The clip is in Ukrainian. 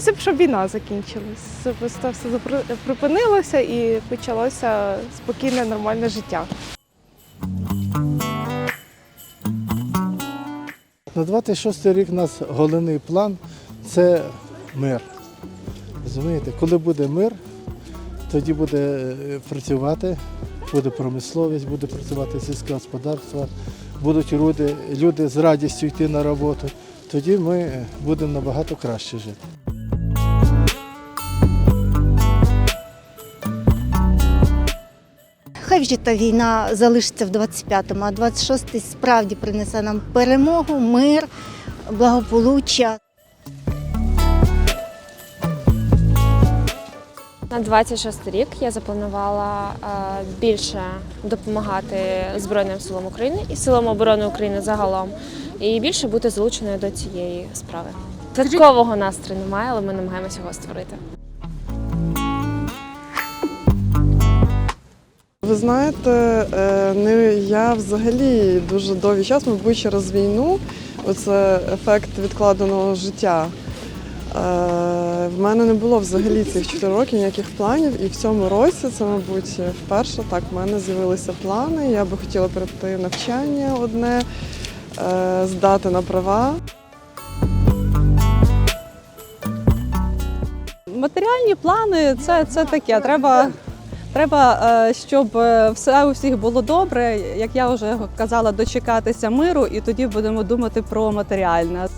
Хотілося б, щоб війна закінчилась. Щоб все припинилося і почалося спокійне, нормальне життя. На 26 рік у нас головний план це мир. Розумієте, коли буде мир, тоді буде е, працювати, буде промисловість, буде працювати сільське господарство, будуть люди, люди з радістю йти на роботу. Тоді ми е, будемо набагато краще жити. Хай вже та війна залишиться в 25-му, а 26-й справді принесе нам перемогу, мир, благополуччя. На 26 рік я запланувала е, більше допомагати Збройним силам України і силам оборони України загалом, і більше бути залученою до цієї справи. Святкового настрою немає, але ми намагаємося його створити. Ви знаєте, е, не я взагалі дуже довгий час, мабуть, через війну, оце ефект відкладеного життя. Е, В мене не було взагалі цих 4 роки ніяких планів, і в цьому році це, мабуть, вперше так в мене з'явилися плани. Я би хотіла перейти навчання одне, е, здати на права. Матеріальні плани це, це таке. Треба, треба, е, щоб е, все у всіх було добре. Як я вже казала, дочекатися миру, і тоді будемо думати про матеріальне.